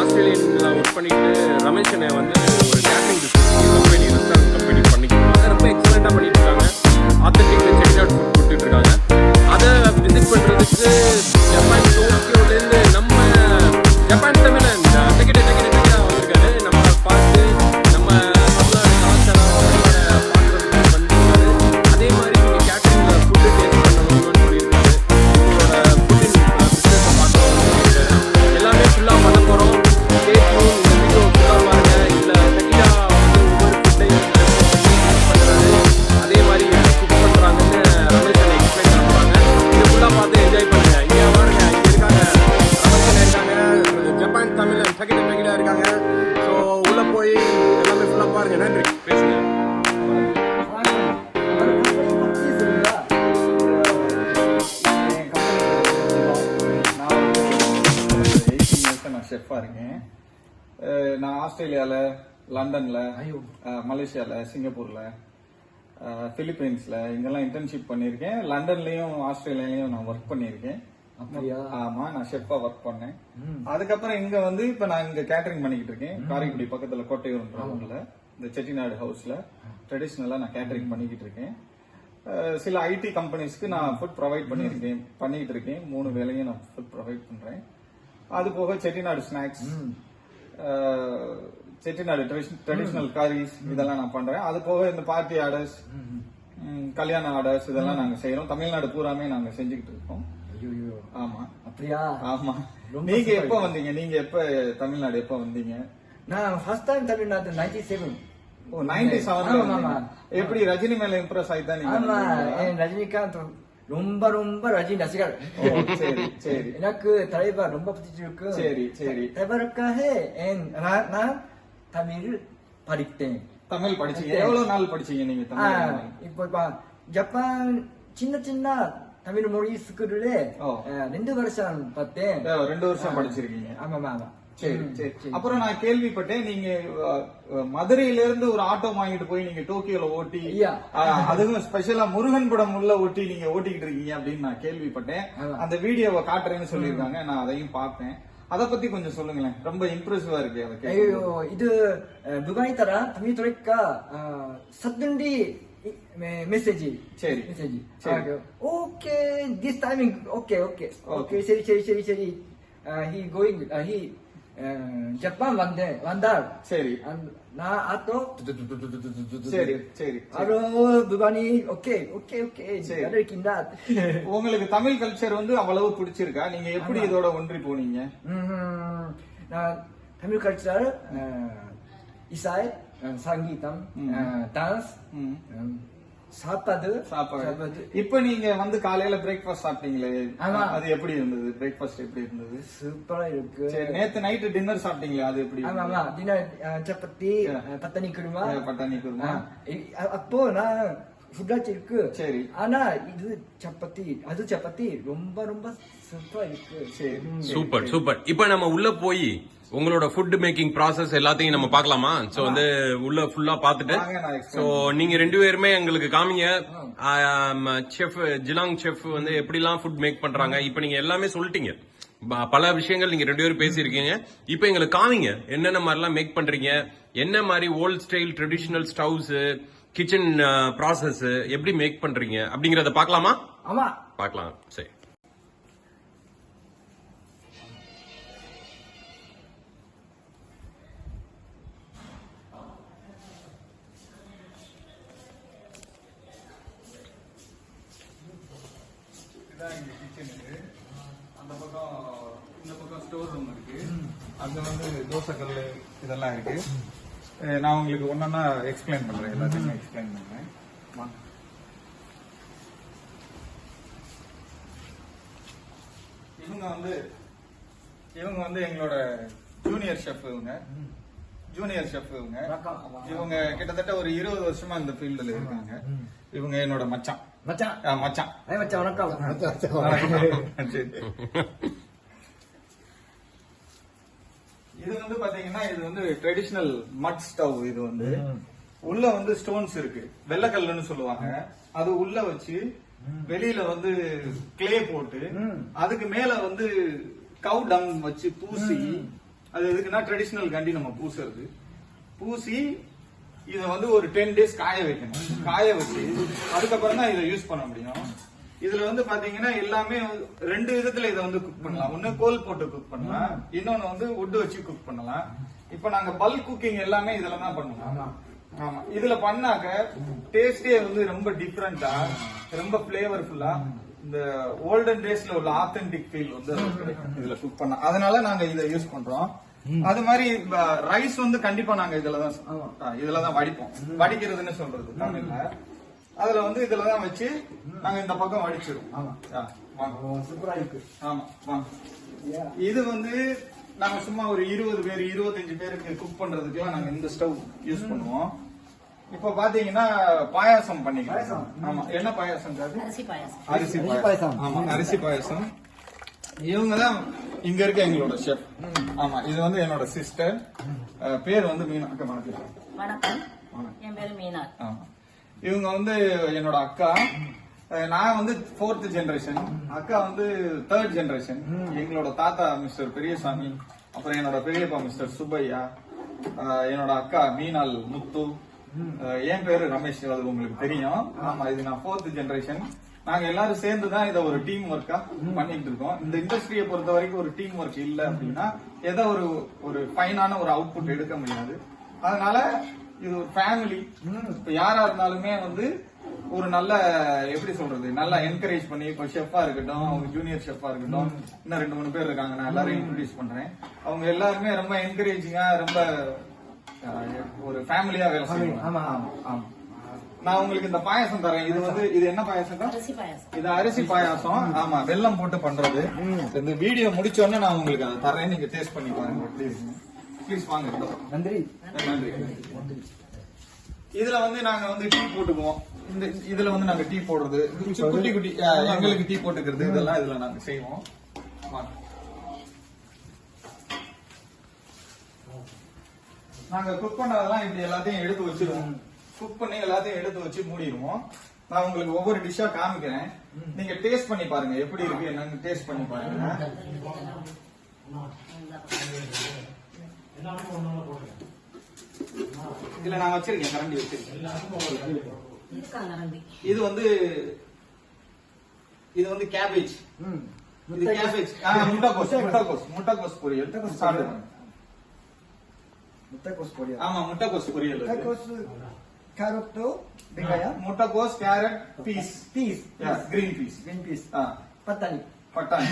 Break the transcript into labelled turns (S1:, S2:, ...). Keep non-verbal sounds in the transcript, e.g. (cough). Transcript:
S1: ஆஸ்திரேலியனில் work பண்ணிட்டு ரமேஷ் என்னை வந்து ஒரு catering business company restaurant company பண்ணிக்கிட்டு ரொம்ப எக்ஸலண்ட்டாக பண்ணிட்டு இருக்காங்க. ஆத்தன்டிக்கில் செக் அவுட் கொடுத்துட்டு இருக்காங்க. அதை விசிட் பண்ணுறதுக்கு ஜப்பான் டோக்கியோலேருந்து நம்ம
S2: நான் ஆஸ்திரேலியால லண்டன்ல மலேசியால சிங்கப்பூர்ல பிலிப்பைன்ஸ்ல இங்கெல்லாம் இன்டர்ன்ஷிப் பண்ணியிருக்கேன். லண்டன்லயும் ஆஸ்திரேலியாலயும் நான் ஒர்க் பண்ணியிருக்கேன்.
S3: அப்படியா?
S2: ஆமா நான் ஷெஃபா ஒர்க் பண்ணேன். அதுக்கப்புறம் இங்க வந்து இப்ப நான் இங்க கேட்டரிங் பண்ணிக்கிட்டு இருக்கேன். காரைக்குடி பக்கத்துல கோட்டையூர்ன்ற ஊர்ல இந்த செட்டிநாடு ஹவுஸ்ல ட்ரெடிஷ்னலா நான் கேட்டரிங் பண்ணிக்கிட்டு இருக்கேன். சில ஐடி கம்பெனிஸ்க்கு நான் ஃபுட் ப்ரொவைட் பண்ணியிருக்கேன். பண்ணிக்கிட்டு இருக்கேன். மூணு வேலையும் நான் ஃபுட் ப்ரொவைட் பண்றேன். அது போக Chettinad snacks Chettinad traditional curries இதெல்லாம் நான் பண்றேன். அது போக இந்த பார்ட்டி ஆர்டர்ஸ் கல்யாண ஆர்டர்ஸ் இதெல்லாம் நாங்க செய்யறோம் தமிழ்நாடு பூராமே நாங்க செஞ்சுக்கிட்டு இருக்கோம். ஆமா.
S3: அப்படியா?
S2: ஆமா. நீங்க. எப்ப வந்தீங்க? நீங்க எப்ப தமிழ்நாடு எப்ப வந்தீங்க?
S3: நான் ஃபர்ஸ்ட் டைம் தமிழ்நாட்டு நைன்டி செவன்
S2: ஓ நைன்டி
S3: ஆமா.
S2: எப்படி ரஜினி மேல இம்ப்ரெஸ் ஆயிதான் நீங்க
S3: ரஜினிகாந்த் ரொம்ப ரொம்ப ரஜினி ரசிகர். (laughs)
S2: சரி சரி.
S3: எனக்கு தலைவர் ரொம்ப பிடிச்சிருக்கு.
S2: சரி, சரி.
S3: தலைவருக்காக என் நான் நான் தமிழ் படித்தேன்.
S2: தமிழ் படிச்சீங்க. எவ்வளவு நாள் படிச்சீங்க நீங்க தமிழ்
S3: இப்போ இப்ப ஜப்பான் சின்ன சின்ன தமிழ் மொழி ஸ்கூல்ல. ரெண்டு வருஷம் பார்த்தேன்
S2: ரெண்டு வருஷம் படிச்சிருக்கீங்க.
S3: ஆமா ஆமா
S2: சரி சரி அப்புறம் நான் கேள்விப்பட்டேன் நீங்க மதுரையில இருந்து ஒரு ஆட்டோ வாங்கிட்டு போய் நீங்க டோக்கியோல ஓட்டி அதுவும் ஸ்பெஷலா முருகன் படம் உள்ள ஓட்டி நீங்க ஓட்டிக்கிட்டு இருக்கீங்க அப்படின்னு நான் கேள்விப்பட்டேன். அந்த வீடியோவை காட்டுறேன்னு சொல்லியிருக்காங்க நான் அதையும் பார்த்தேன். அத பத்தி கொஞ்சம் சொல்லுங்களேன். ரொம்ப இம்ப்ரெசிவா இருக்கு அதை
S3: ஐயோ. இது புகாய்தர தமிழ் துறைக்கா சத்துண்டி மெசேஜ்
S2: சரி.
S3: மெசேஜ்
S2: சரி.
S3: Okay this timing okay okay okay. சரி சரி சரி சரி. ஹி கோயிங் ஹி ஜப்பான் வந்தேன் வந்தார்.
S2: சரி.
S3: நான் ஆட்டோ
S2: சரி சரி
S3: ஹலோ புகானி ஓகே ஓகே ஓகே.
S2: சரி. (laughs) உங்களுக்கு தமிழ் கல்ச்சர் வந்து அவ்வளவு பிடிச்சிருக்கா? நீங்க எப்படி இதோட ஒன்றி போனீங்க.
S3: நான் தமிழ் கல்ச்சர் இசை சங்கீதம் டான்ஸ். சாப்பாடு.
S2: சாப்பாடு இப்ப நீங்க வந்து காலையில பிரேக்ஃபாஸ்ட் சாப்பிட்டீங்களே?
S3: ஆமா.
S2: அது எப்படி இருந்தது? பிரேக்ஃபாஸ்ட் எப்படி இருந்தது?
S3: சூப்பரா இருக்கு.
S2: சரி நேத்து நைட்டு டின்னர் சாப்பிட்டீங்களே அது எப்படி
S3: ஆமா தின சப்பாத்தி பத்தனி குருமா?
S2: பட்டாணி குருமா.
S3: அப்போ நான் ஃபுட்டாச்சு இருக்கு
S2: சரி.
S3: ஆனா இது சப்பாத்தி அது சப்பாத்தி ரொம்ப ரொம்ப சூப்பரா இருக்கு.
S2: சரி.
S1: சூப்பர் சூப்பர் இப்போ நம்ம உள்ள போய் உங்களோட ஃபுட் மேக்கிங் ப்ராசஸ் எல்லாத்தையும் நம்ம பார்க்கலாமா? சோ வந்து உள்ள ஃபுல்லா பார்த்துட்டு சோ நீங்க ரெண்டு பேருமே எங்களுக்கு காமிங்க. செஃப் ஜிலாங் செஃப் வந்து எப்படிலாம் ஃபுட் மேக் பண்றாங்க? இப்போ நீங்க எல்லாமே சொல்லிட்டீங்க. ப- பல விஷயங்கள் நீங்க ரெண்டு பேரும் பேசியிருக்கீங்க. இப்போ எங்களுக்கு காமிங்க. என்னென்ன மாதிரிலாம் மேக் பண்றீங்க? என்ன மாதிரி old style traditional stoves kitchen process எப்படி மேக் பண்றீங்க? அப்படிங்கறத பார்க்கலாமா?
S3: ஆமா.
S1: பார்க்கலாம். சரி.
S2: இதான் எங்க கிச்சன் இது. அந்த பக்கம் இந்த பக்கம் ஸ்டோர் ரூம் இருக்கு. அங்க வந்து தோசைக்கல் இதெல்லாம் இருக்கு. நான் உங்களுக்கு ஒன்னொன்னா எக்ஸ்பிளைன் பண்றேன். எல்லாத்தையும் எக்ஸ்பிளைன் பண்றேன். வாங்க. இவங்க வந்து இவங்க வந்து எங்களோட ஜூனியர் ஷெஃப் இவங்க. ஜூனியர் ஷெஃப் இவங்க. இவங்க கிட்டத்தட்ட ஒரு இருபது வருஷமா இந்த ஃபீல்டுல இருக்காங்க. இவங்க என்னோட மச்சான்.
S3: மச்சான்.
S2: மச்சான்.
S3: மச்சான் வணக்கம்
S2: சரி. இது வந்து பாத்தீங்கன்னா இது வந்து ட்ரெடிஷனல் மட் ஸ்டவ் இது வந்து. உள்ள வந்து ஸ்டோன்ஸ் இருக்கு. வெள்ளக்கல்லுன்னு சொல்லுவாங்க. அது உள்ள வச்சு வெளியில வந்து கிளே போட்டு அதுக்கு மேல வந்து கவு டங் வச்சு பூசி அது எதுக்குன்னா ட்ரெடிஷனல் கண்டி நம்ம பூசுறது. பூசி இத வந்து ஒரு டென் டேஸ் காய வைக்கணும். காய வச்சு அதுக்கப்புறம் தான் இதை யூஸ் பண்ண முடியும். இதுல வந்து பாத்தீங்கன்னா எல்லாமே ரெண்டு விதத்துல இதை வந்து குக் பண்ணலாம். ஒண்ணு கோல் போட்டு குக் பண்ணலாம். இன்னொன்னு வந்து wood வச்சு குக் பண்ணலாம். இப்ப நாங்க பல்க் குக்கிங் எல்லாமே இதுல தான் பண்ணுவோம். ஆமா. இதுல பண்ணாக்க டேஸ்டே வந்து ரொம்ப டிஃப்ரெண்டா ரொம்ப பிளேவர்ஃபுல்லா இந்த ஓல்டன் டேஸ்ல உள்ள ஆத்தென்டிக் ஃபீல் வந்து இதுல குக் பண்ண அதனால நாங்க இதை யூஸ் பண்றோம். அது மாதிரி ரைஸ் வந்து கண்டிப்பா நாங்க இதுலதான் இதுலதான் வடிப்போம். வடிக்கிறதுன்னு சொல்றது தமிழ்ல. அதுல வந்து இதுலதான் வச்சு நாங்க இந்த பக்கம் வடிச்சிருவோம்.
S3: சூப்பரா இருக்கு.
S2: ஆமா வாங்க. இது வந்து நாங்க சும்மா ஒரு இருபது பேர் இருபத்தஞ்சு பேருக்கு குக் பண்றதுக்குலாம் நாங்க இந்த ஸ்டவ் யூஸ் பண்ணுவோம். இப்ப பாத்தீங்கன்னா பாயாசம் பண்ணிக்கலாம். ஆமா. என்ன பாயாசம்
S4: அரிசி பாயாசம்.
S2: அரிசி பாயாசம். ஆமா அரிசி பாயாசம். இவங்க தான் இங்க இருக்க எங்களோட ஷெஃப் ஆமா இது வந்து என்னோட சிஸ்டர் பேர் வந்து மீனா வணக்கம்.
S4: வணக்கம். என் பேரு மீனா
S2: ஆமா. இவங்க வந்து என்னோட அக்கா. நான் வந்து ஃபோர்த் ஜென்ரேஷன் அக்கா வந்து தேர்ட் ஜென்ரேஷன் எங்களோட தாத்தா மிஸ்டர் பெரியசாமி அப்புறம் என்னோட பெரியப்பா மிஸ்டர் சுப்பையா என்னோட அக்கா மீனாள் முத்து என் பேரு ரமேஷ். அது உங்களுக்கு தெரியும். ஆமா இது நான் ஃபோர்த் ஜென்ரேஷன் நாங்க எல்லாரும் சேர்ந்து தான் இதை ஒரு டீம் ஒர்க்கா பண்ணிட்டு இருக்கோம். இந்த இண்டஸ்ட்ரியை பொறுத்த வரைக்கும் ஒரு டீம் ஒர்க் இல்ல அப்படின்னா ஏதோ ஒரு ஒரு ஃபைனான ஒரு அவுட்புட் எடுக்க முடியாது. அதனால இது ஒரு ஃபேமிலி இப்ப யாரா இருந்தாலுமே வந்து ஒரு நல்ல எப்படி சொல்றது நல்லா என்கரேஜ் பண்ணி இப்போ ஷெஃபா இருக்கட்டும் அவங்க ஜூனியர் ஷெஃபா இருக்கட்டும் இன்னும் ரெண்டு மூணு பேர் இருக்காங்க நான் எல்லாரையும் இன்ட்ரடியூஸ் பண்றேன். அவங்க எல்லாருமே ரொம்ப என்கரேஜிங்கா ரொம்ப ஒரு ஃபேமிலியா வேலை செய்வாங்க.
S3: ஆமா.
S2: நான் உங்களுக்கு இந்த பாயாசம் தரேன். இது வந்து இது என்ன பாயாசம். இது அரிசி பாயாசம். ஆமா வெல்லம் போட்டு பண்றது. இந்த வீடியோ முடிச்ச உடனே நான் உங்களுக்கு அதை தரேன். நீங்க டேஸ்ட் பண்ணி பாருங்க. இருக்கு ப்ளீஸ் வாங்க.
S3: நன்றி.
S2: நன்றி. இதுல வந்து நாங்க வந்து டீ போட்டுக்குவோம். இந்த இதுல வந்து நாங்க டீ போடுறது. குட்டி குட்டி எங்களுக்கு டீ போட்டுக்கிறது. இதெல்லாம் இதுல நாங்க செய்வோம். நாங்க குக் பண்ணதெல்லாம் இப்படி எல்லாத்தையும் எடுத்து வச்சிருவோம். குக் பண்ணி எல்லாத்தையும் எடுத்து வச்சு மூடிடுவோம். நான் உங்களுக்கு ஒவ்வொரு டிஷ்ஷா காமிக்கிறேன். நீங்க டேஸ்ட் பண்ணி பாருங்க. எப்படி இருக்கு என்னன்னு டேஸ்ட் பண்ணி பாருங்க. இதுல நான் வச்சிருக்கேன் கரண்டி வச்சிருக்கேன் இது வந்து இது வந்து கேபேஜ்
S3: ம்.
S2: இது கேபேஜ் முட்டைக்கோஸ் முட்டைக்கோஸ் முட்டைக்கோஸ் பொரியல்.
S3: முட்டைக்கோஸ் பொரியல்.
S2: ஆமா முட்டைக்கோஸ் பொரியல் இது.
S3: முட்டைக்கோஸ் கேரட்
S2: முட்டைக்கோஸ் carrot peas.
S3: Peas.
S2: Green peas
S3: green peas
S2: ஆ.
S3: பட்டாணி.
S2: பட்டாணி.